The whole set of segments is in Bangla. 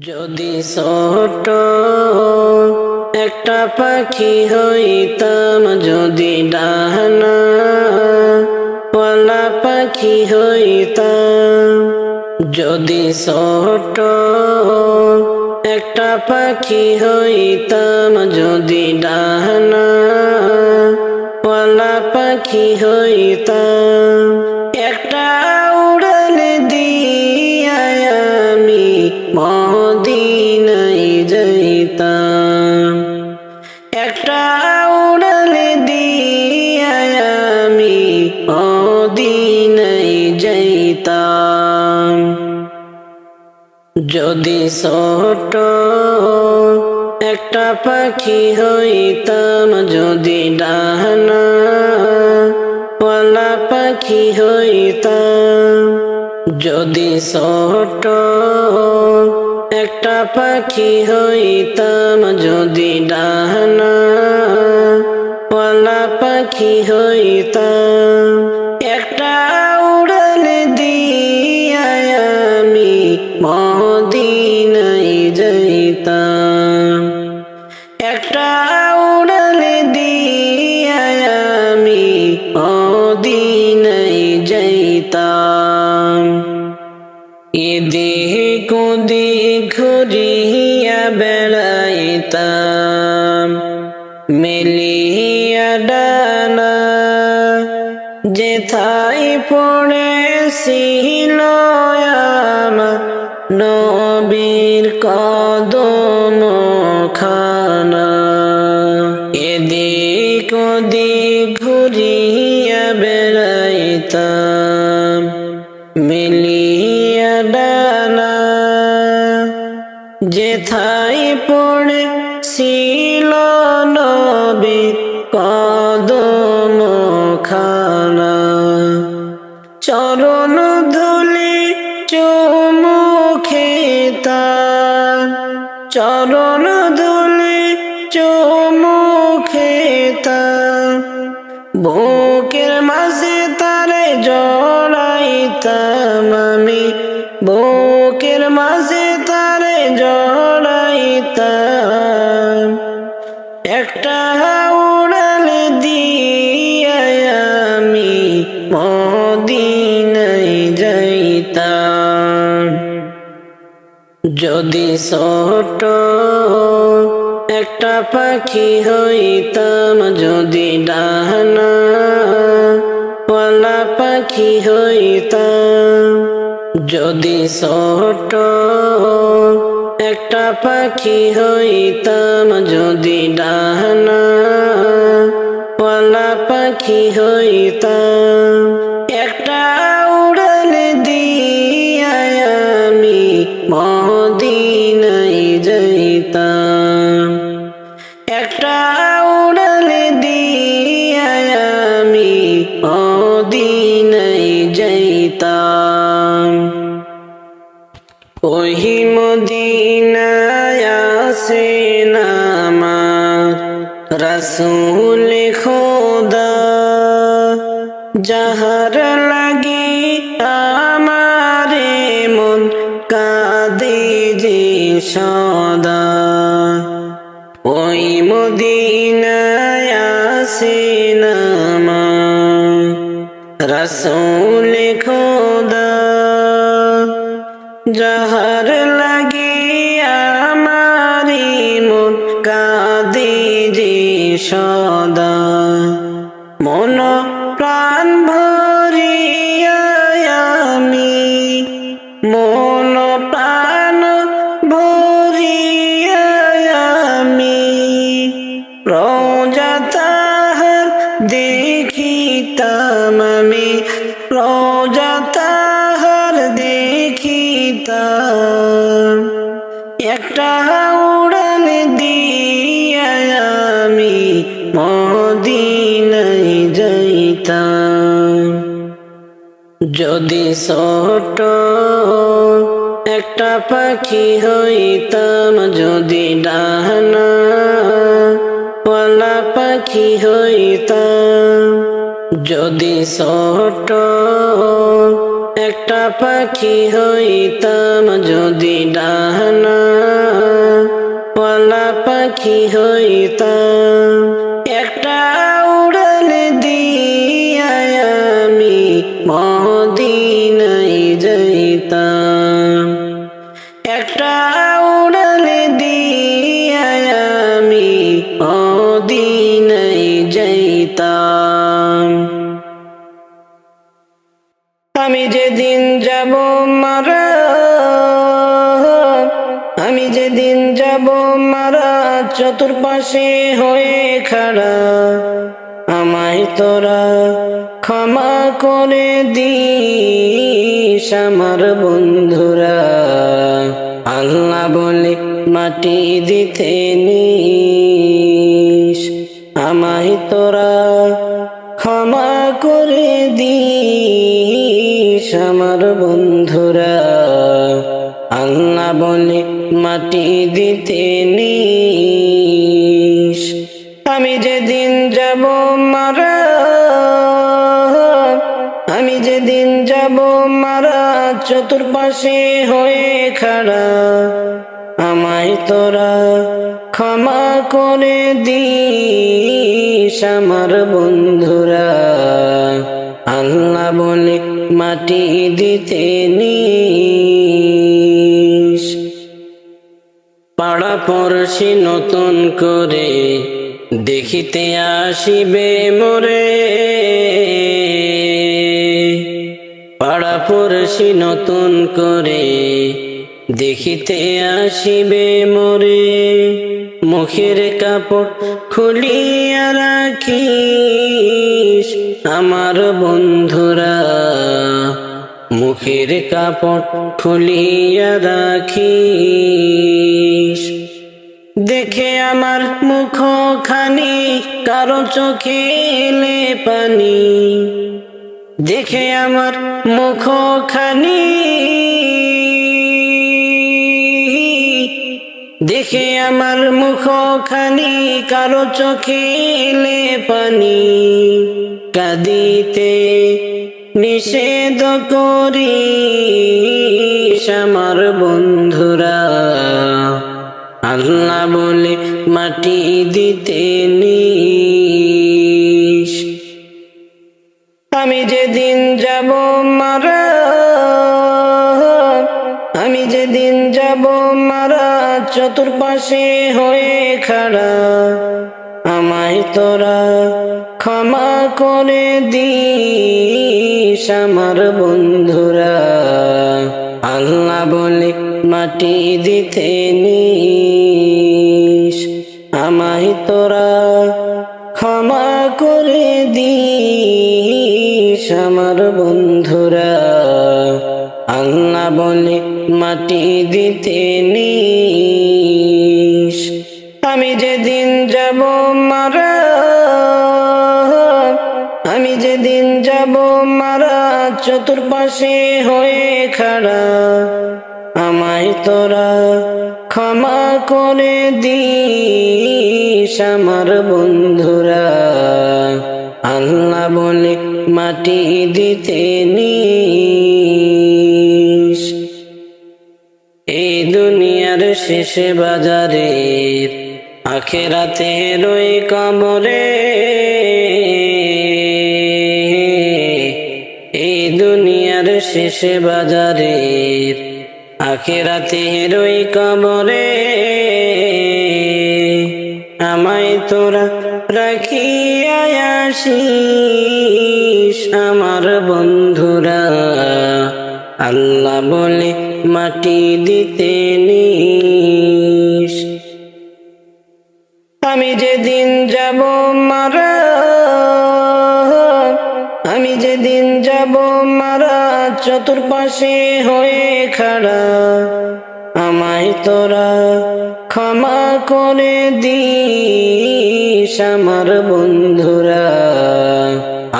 যদি ছোট একটা পাখি হইতাম, যদি ডানা পালা পাখি হইতাম, যদি ছোট একটা পাখি হইতাম, যদি ডানা পালা পাখি হইতাম। আমি মদিনাই যাইতাম। যদি ছোট একটা পাখি হইতাম, যদি ডানা পালা পাখি হইতাম, যদি ছোট একটা পাখি হইতাম, যদি ডানা পালা পাখি হইতাম। একটা উড়াল দিয়া আমি যেথায় পড়েছিল আমার নবীর কদম খানা। এদিক ওদিক ঘুরিয়া বেড়াইতাম মিলিয়া ডানা যেথায় একটা উড়াল দিয়া আমি মদিনাই যাইতাম। যদি ছোট একটা পাখি হইতাম, যদি ডানা পালা পাখি হইতাম, যদি ছোট একটা পাখি হইতাম যদি ডানা পালা পাখি হইতাম। একটা উড়াল দিয়া আমি মদিনাই আসেন রসুল খোদা যাহার লাগে আমারি মন কাঁদে যে সদা একটা উড়াল দিয়া আমি মদিনাই যাইতাম। যদি ছোট একটা পাখি হইতাম, যদি ডানা পাখি হইতাম, যদি ছোট একটা পাখি হইতাম যদি ডানা পালা পাখি হইতাম। একটা উড়াল দিয়ায় আমি মদিনা চতুর্পাশে হয়ে খাড়া। আমায় তোরা ক্ষমা করে দিস আমার বন্ধুরা। আল্লাহ বলে মাটি দিতে নিস। আমায় তোরা ক্ষমা করে দিস আমার বন্ধুরা। আল্লাহ বলে মাটি দিতে নিস। আমি যেদিন যাব মারা, আমি যেদিন যাব মারা, চতুর্পাশে হয়ে খাড়া। আমায় তোরা ক্ষমা করে দিস, আমার বন্ধুরা। আল্লাহ বলে মাটি দিতে নিস। পাড়া পড়শি নতুন করে দেখিতে আসিবে মোরে। পাড়া পড়শি নতুন করে দেখিতে আসিবে মোরে। মুখের কাপড় খুলিয়া রাখিস আমার বন্ধুরা। মুখের কাপড় খুলিয়া রাখিস। দেখে আমার মুখ খানি কারও চোখে পানি। দেখে আমার মুখ খানি দেখে আমার মুখ খানি কারও চোখে পানি। কাঁদিতে নিষেধ করি আমার বন্ধুরা। আল্লাহ বলে, মাটি দিতে নিস। আমি যেদিন যাব মারা, আমি যেদিন যাব মারা, চতুর্পাশে হয়ে খাড়া। আমায় তোরা ক্ষমা করে দিস আমার বন্ধুরা। আল্লাহ বলে মাটি দিতে নিস। আমায় তোরা ক্ষমা করে দিস আমার বন্ধুরা। আল্লাহ বলে মাটি দিতে নিস। আমি যেদিন যাব মারা চতুর্পাশে হয়ে খাড়া। আমায় তোরা ক্ষমা করে দিস আমার বন্ধুরা। আল্লাহ বলে মাটি দিতে নিস। এই দুনিয়ার শেষে বাজারের আখেরাতে রই কবরে শেষে বাজারের আখেরাতে রই কবরে। আমায় তোরা রাখিয়া আসিস, আমার বন্ধুরা। আল্লাহ বলে মাটি দিতে নিস। আমি যেদিন যাব মারা, আমি যেদিন যাব মারা চতুর্পাশে হয়ে খাড়া। আমায় তোরা ক্ষমা করে দিস আমার বন্ধুরা।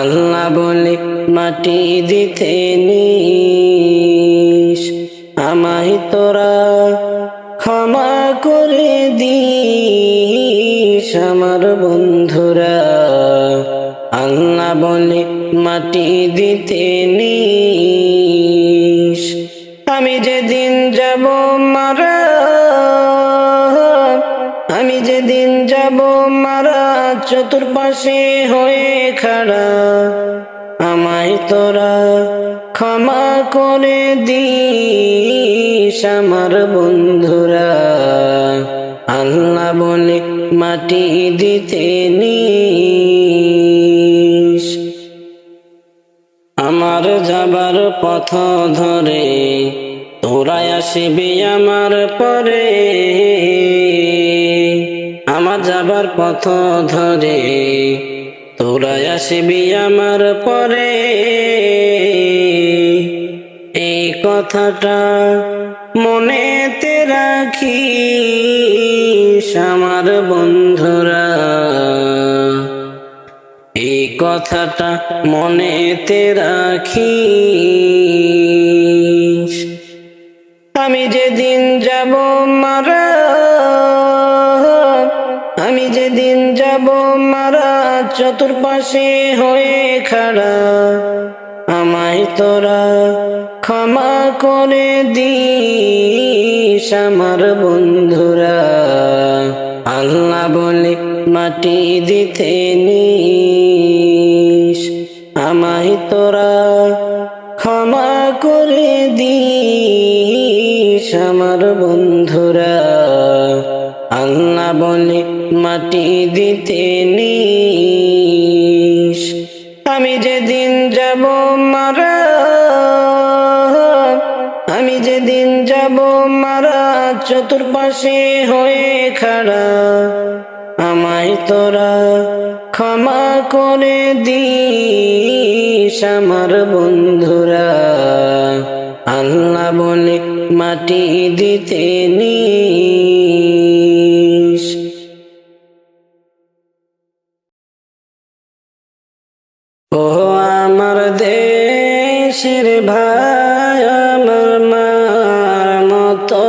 আল্লাহ বলে মাটি দিতে নিস। আমায় তোরা ক্ষমা করে দিস আমার বন্ধুরা। আল্লাহ বলে মাটি দিতে নিস। চতুর্পাশে হয়ে খাড়া। আমায় তোরা ক্ষমা করে দিস আমার বন্ধুরা। আল্লাহ বলে মাটি দিতে নিস। আমার যাবার পথ ধরে তোরা আসবি আমার পরে। আমার যাবার পথ ধরে, তোরা আসবি আমার পরে। এই কথাটা মনেতে রাখি আমার বন্ধুরা। এই কথাটা মনেতে রাখি আমি যেদিন যাব মারা যাব মারা, চতুর্পাশে হয়ে খাড়া। আমায় তোরা ক্ষমা করে দিস আমার বন্ধুরা। আল্লাহ বলে, মাটি দিতে নিস। আমায় তোরা ক্ষমা করে দিস আমার বন্ধুরা। আল্লাহ বলে মাটি দিতে নিস। আমি যেদিন যাব মারা, আমি যেদিন যাব মারা, চতুর্পাশে হয়ে খাড়া। আমায় তোরা ক্ষমা করে দিস, আমার বন্ধুরা। আল্লাহ বলে মাটি দিতে নিস। ভাই আমার মা মতো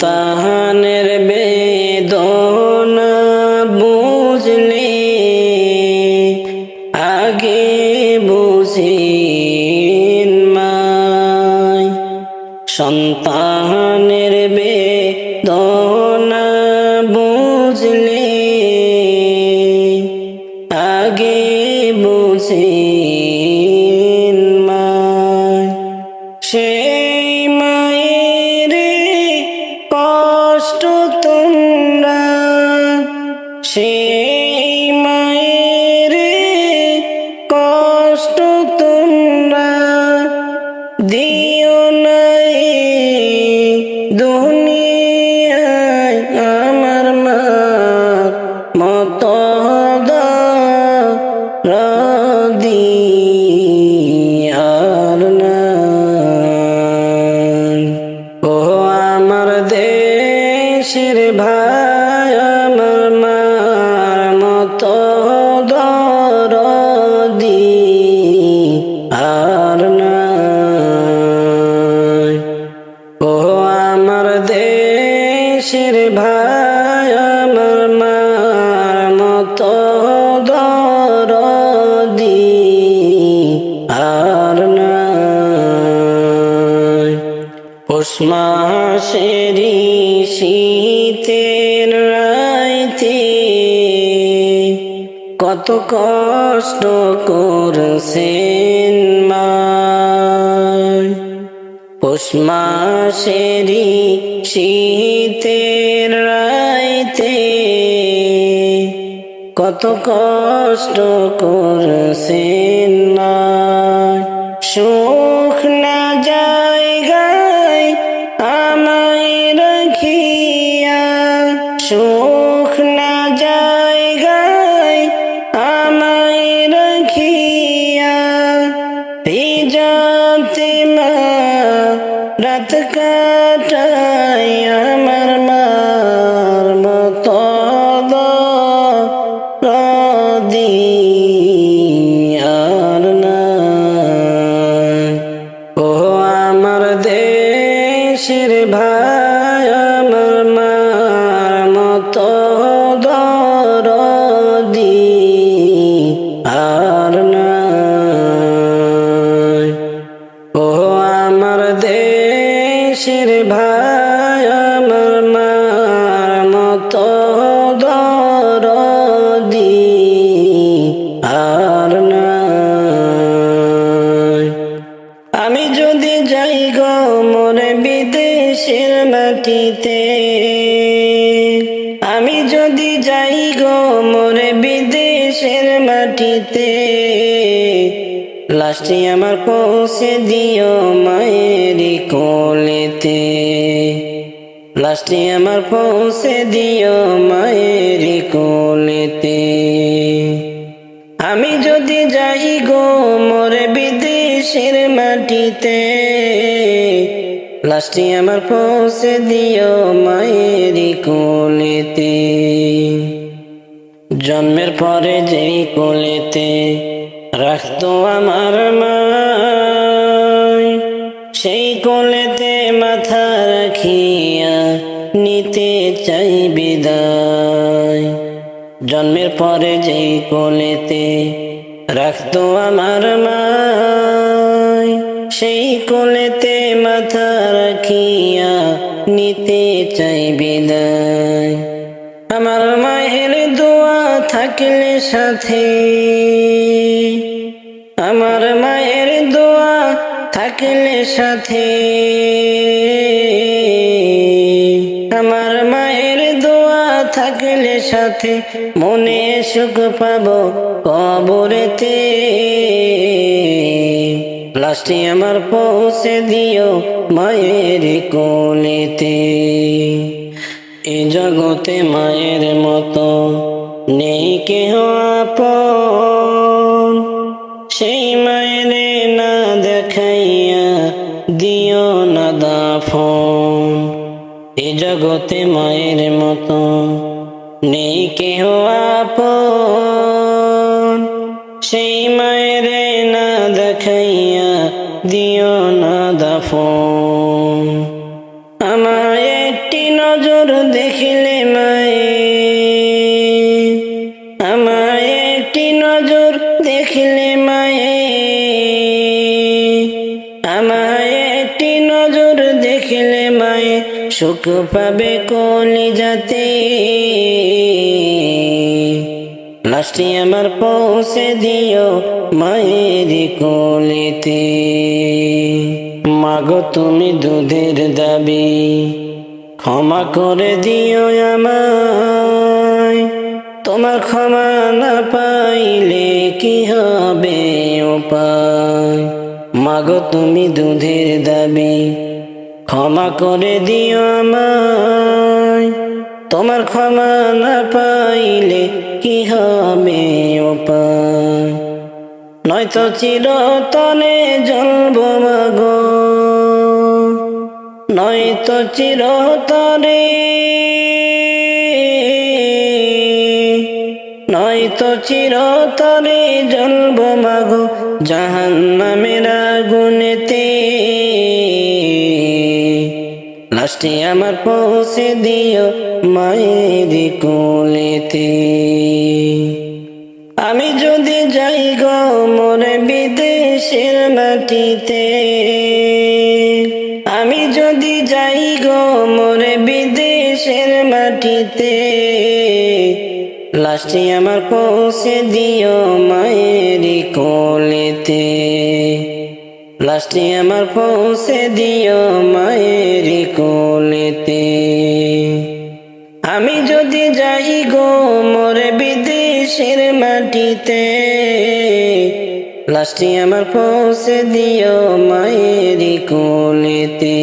তাহা আমার দেশের ভাই, আমার মার মতো দরদি আর উষ্মা শেরি শীতের রাইতে কত কষ্ট করছেন মা। মাসেরি শীতের রাইতে কত কষ্ট করছেন না। সুখ পৌঁছে দিও মায়ের কোলেতে। লাস্টে আমার পৌঁছে দিও মায়ের কোলেতে। আমি যদি যাই গো মোরে বিদেশের মাটিতে লাস্টে আমার পৌঁছে দিও মায়ের কোলেতে। জন্মের পরে যেই কোলেতে রাখতো আমার মা জন্মের পরে যেই কোলেতে রাখতো আমার মা সেই কোলেতে মাথা রাখিয়া নিতে চাই বিদায়। আমার মায়ের দোয়া থাকলে সাথে, আমার মায়ের দোয়া থাকলে সাথে। সাথে মনে সুখ পাবো কবরেতে। লাস্টে আমার পৌঁছে দিও মায়ের কোলেতে। এ জগতে মায়ের মতো নেই কেহ আপন। সেই মায়ের না দেখাইয়া দিও না দাফন। এ জগতে মায়ের মতো কেহ আপন? সেই মায়ের না দেখাইয়া দিও না দাফন। আমায় একটি নজর দেখিলে মায়ে। আমায় একটি নজর দেখিলে মায়ে। আমায় একটি নজর দেখিলে মায়ে। সুখ পাবে কলি যাতে লাস্টে আমার পৌঁছে দিও মায়ের কোলেতে। মাগো, তুমি দুধের দাবি ক্ষমা করে দিও আমায়। তোমার ক্ষমা না পাইলে কি হবে উপায়? মাগো, তুমি দুধের দাবি ক্ষমা করে দিও আমায়। তোমার ক্ষমা না পাইলে কি হবে উপায় নয়তো চিরতনে জ্বলব মাগো। নয়তো চিরতরে নয়তো চিরতরে জ্বলব মাগো। জাহান নামের আগুনেতে লাস্টে আমার পৌঁছে দিও মায়ের কোলেতে আমি যদি যাই গো বিদেশের মাটিতে, আমি যদি যাই গো বিদেশের মাটিতে লাস্টে আমার পৌঁছে দিও মায়েরি কোলেতে। লাস্টে আমার পৌঁছে দিও মায়েরি কোলেতে। আমি যদি মাটিতে। লাস্টে আমার পৌঁছে দিও মায়েরি কোলেতে।